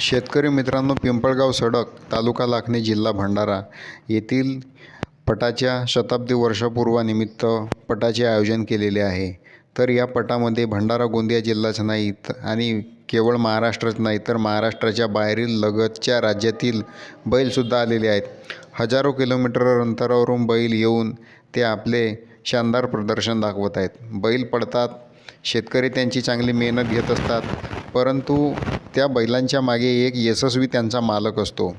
शेतकरी मित्रांनो पिंपळगाव सडक तालुका लाखणी जिल्हा भंडारा येथील पटाच्या शताब्दी वर्षपूर्वानिमित्त पटाचे आयोजन केलेले आहे. तर या पटामध्ये भंडारा गोंदिया जिल्हाच नाही आणि केवळ महाराष्ट्रच नाही तर महाराष्ट्राच्या बाहेरील लगतच्या राज्यातील बैलसुद्धा आलेले आहेत. हजारो किलोमीटर अंतरावरून बैल येऊन ते आपले शानदार प्रदर्शन दाखवत आहेत. बैल पडतात शेतकरी त्यांची चांगली मेहनत घेत असतात परंतु त्या बैलांच्या मागे एक यशस्वी त्यांचा मालक असतो.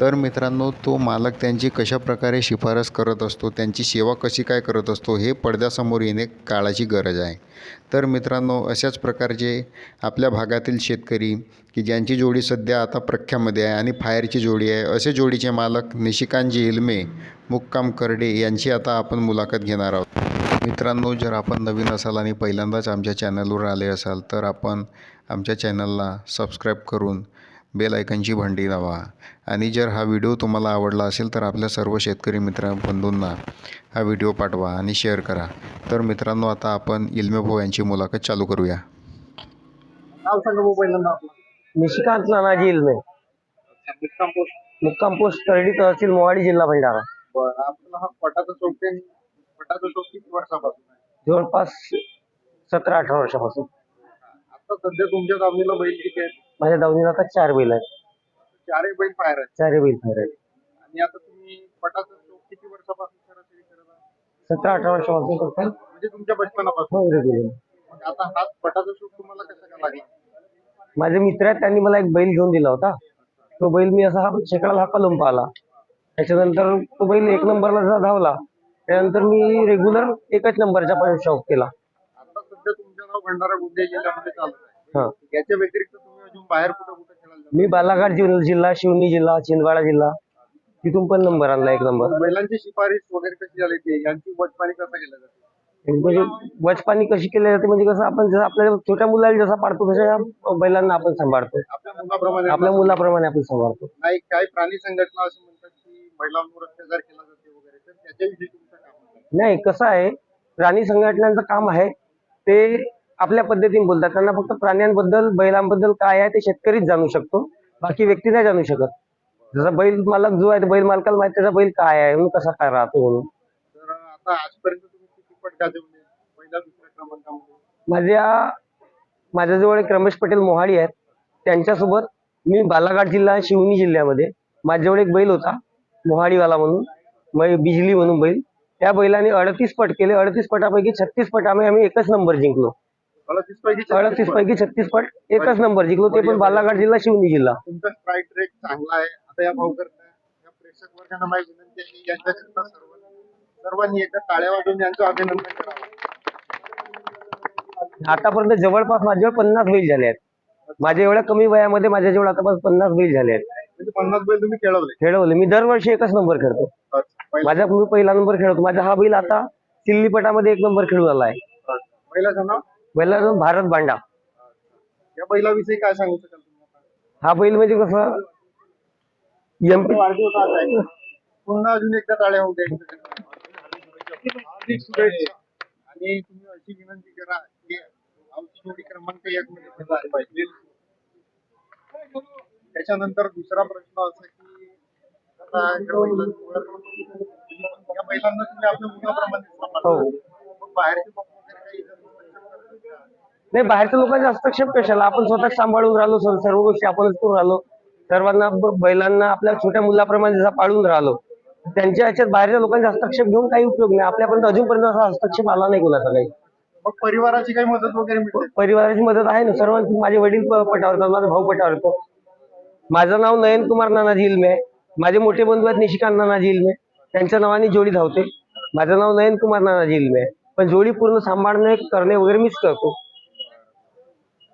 तर मित्रांनो तो मालक त्यांची कशाप्रकारे शिफारस करत असतो त्यांची सेवा कशी काय करत असतो हे पडद्यासमोर येणे काळाची गरज आहे. तर मित्रांनो अशाच प्रकारचे आपल्या भागातील शेतकरी की ज्यांची जोडी सध्या आता प्रख्यामध्ये आहे आणि फायरची जोडी आहे असे जोडीचे मालक निशिकांतजी इलमे मुक्काम करडे यांची आता आपण मुलाखत घेणार आहोत. मित्रांनो जर आपण नवीन असाल आणि पहिल्यांदाच आमच्या चॅनलवर आले असाल तर आपण आमच्या चॅनलला सबस्क्राईब करून बेल आयकनची घंटी दाबा आणि जर हा व्हिडिओ तुम्हाला आवडला असेल तर आपल्या सर्व शेतकरी मित्र बंधूंना हा व्हिडिओ पाठवा आणि शेअर करा. तर मित्रांनो आता आपण इल्मे भाऊ यांची मुलाखत चालू करूया. नाव सांगा भाऊ पहिल्यांदा आपलं. निशिकांत नानाजी इल्मे. मुक्काम पोस्ट. मुक्काम पोस्ट तरडी तहसील मोहाडी जिल्हा भंडारा. बरं आपला हा पटाचा चौक ते पटाचा चौक किती वर्षापासून आहे? जवळपास सतरा अठरा वर्षापासून. आता सध्या तुमच्या दावणीला बैल किती आहेत? माझ्या दावणीला आता चार बैल आहेत. चारही बैल फायर आहेत. चारही बैल फायर आहेत. आणि आता तुम्ही पटाचा चौक किती वर्षापासून सरासरी करत आहात? सतरा अठरा वर्षापासून करतात म्हणजे तुमच्या बचपनापासून. हो मग आता हा पटाचा चौक तुम्हाला कसा का लागला? माझे मित्र आहेत त्यांनी मला एक बैल घेऊन दिला होता. तो बैल मी असा हा शेकडाला हा कलम पाहिला. त्याच्यानंतर तो बैल एक नंबरला जसा धावला. त्यानंतर मी रेग्युलर एकच नंबरचा पण शौक केला. नाव भंडारा गोंदिया जिल्ह्यामध्ये चालत आहे. याच्या व्यतिरिक्त तुम्ही अजून बाहेर कुठं कुठं खेळायला जाता? मी बालाघाट जिल्हा जिल्हा शिवनी जिल्हा छिंदवाडा जिल्हा. तिथून पण नंबर आणला एक नंबर. बैलांची शिफारस वगैरे कशी झाली ते? यांची वचपाणी कसं केलं जाते? म्हणजे वचपानी कशी केली जाते? म्हणजे कसं आपण जसं आपल्या छोट्या मुलाला जसा पाडतो तशा या बैलांना आपण सांभाळतो. आपल्या मुलाप्रमाणे आपल्या मुलाप्रमाणे आपण सांभाळतो. नाही काही प्राणी संघटना असं म्हणतात की महिलांवर अत्याचार केला जाते वगैरे. तर त्याच्याविषयी तुमचं आहे? नाही कसं आहे? प्राणी संघटनांचं काम आहे. ते आपल्या पद्धतीने बोलतात. त्यांना फक्त प्राण्यांबद्दल बैलांबद्दल काय आहे ते शेतकरीच जाणू शकतो. बाकी व्यक्ती नाही जाणू शकत. जसा बैल मालक जो आहे ते बैल मालकाला माहिती त्याचा बैल काय आहे म्हणून कसा काय राहतो म्हणून. तर आता आजपर्यंत तुम्ही किती पट गाजवले? पहिल्या दुसऱ्या क्रमांकामध्ये? माझ्या माझ्याजवळ एक रमेश पटेल मोहाडी आहेत. त्यांच्यासोबत मी बालाघाट जिल्हा शिवनी जिल्ह्यामध्ये. माझ्याजवळ एक बैल होता मोहाडीवाला म्हणून. मै बिजली म्हणून बैल. त्या बैलाने अडतीस पट केले. अडतीस पटापैकी छत्तीस पट आम्ही आम्ही एकच नंबर जिंकलो. अडतीस पैकी छत्तीस पट एकच नंबर जिंकलो ते पण बालाघाट जिल्हा शिवनी जिल्हा. तुमचा स्ट्राईक रेट चांगला आहे. आता या भाऊ करता या प्रेक्षक वर्गांना माझी विनंती आहे की यांच्याकरता सर्व सर्वांनी एकदा टाळ्या वाजवून यांचं अभिनंदन करावं. आतापर्यंत जवळपास माझ्याजवळ पन्नास बैल झाले आहेत. माझ्या एवढ्या कमी वयामध्ये माझ्याजवळ आतापर्यंत पन्नास बैल झाले आहेत. म्हणजे पन्नास बैल तुम्ही खेळवले. खेळवले. मी दरवर्षी एकच नंबर खेळतो. पहिला माझा मी पहिला नंबर खेळतो. माझा हा बैल आता चिल्लीपटामध्ये एक नंबर खेळून आला आहे. पहिल्याचं नाव बैलाचं भारत बांडा या बैलाविषयी काय सांगू शकाल तुम्ही आता? हा बैल म्हणजे कसं एमपी वाढदिवस आज आहे पुन्हा अजून एकदा टाळ्या होऊ द्या हार्दिक शुभेच्छा आणि तुम्ही अशी विनंती करा की आमची जोडी क्रमांक एक मध्ये खेळला पाहिजे त्याच्यानंतर दुसरा प्रश्न असा की आता या बैलांना तुम्ही आपल्या मुलाप्रमाणे सांभाळता. हो. मग बाहेरचे लोक वगैरे काही हस्तक्षेप करतात का? नाही बाहेरच्या लोकांचे हस्तक्षेप कशाला आपण स्वतः सांभाळून राहिलो सर्व सर्व गोष्टी आपणच करून राहिलो. सर्वांना बैलांना आपल्या छोट्या मुलाप्रमाणे जसा पाळून राहिलो त्यांच्या याच्यात बाहेरच्या लोकांचे हस्तक्षेप घेऊन काही उपयोग नाही. आपल्यापर्यंत अजूनपर्यंत असा हस्तक्षेप आला नाही कोणाचा काही. मग परिवाराची काही मदत वगैरे मिळते? परिवाराची मदत आहे ना. सर्वांची माझे वडील प- पटावर येतात माझा भाऊ पटावर येतो. माझं नाव नयन कुमार नानाजी इल्मे आहे. माझे मोठे बंधू आहेत निशिकांत नानाजी इल्मे त्यांच्या नावाने जोडी धावते. माझं नाव नयन कुमार नानाजी इल्मे आहे. पण जोडी पूर्ण सांभाळणे करणे वगैरे मीच करतो.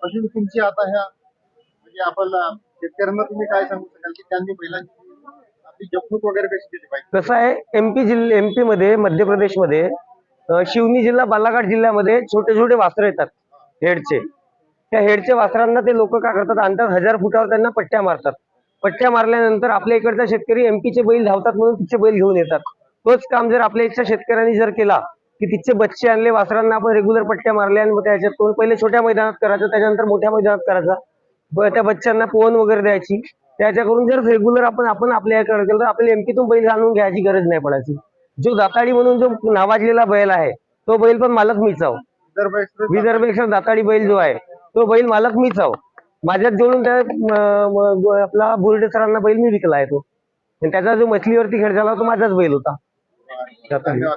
अजून तुमची आता ह्या म्हणजे आपण शेतकऱ्यांना तुम्ही काय सांगू शकाल की त्यांनी महिलांची आपली जपणूक वगैरे कशी केली पाहिजे? कसं आहे एमपी जिल्हा एमपी मध्ये मध्य प्रदेशमध्ये मध्ये शिवनी जिल्हा बालाघाट जिल्ह्यामध्ये छोटे छोटे वास्त्र येतात हेडचे. त्या हेडच्या वासरांना ते लोक काय करतात आणतात हजार फुटावर त्यांना पट्ट्या मारतात. पट्ट्या मारल्यानंतर आपल्या इकडचा शेतकरी एमपीचे बैल धावतात म्हणून तिचे बैल घेऊन येतात. तोच काम जर आपल्या इथच्या शेतकऱ्यांनी जर केला की तिचे बच्चे आणले वासरांना आपण रेग्युलर पट्ट्या मारल्या आणि मग त्याच्यात कोण पहिले छोट्या मैदानात करायचं त्याच्यानंतर मोठ्या मैदानात करायचा. त्या बच्चांना पोहन वगैरे द्यायची. त्याच्याकडून जर रेग्युलर आपण आपण आपल्या याकडे केलं तर आपल्या एमपीतून बैल आणून घ्यायची गरज नाही पडायची. जो दाताडी म्हणून जो नावाजलेला बैल आहे तो बैल पण मालक मीच आहो विदर्भ दाताडी बैल जो आहे तो बैल मालक मीच आहो माझ्यात जोडून त्या आपला बुर्डे सरांना बैल मी विकला आहे तो. त्याचा जो मछलीवरती खेळ झाला तो माझाच बैल होता. धन्यवाद.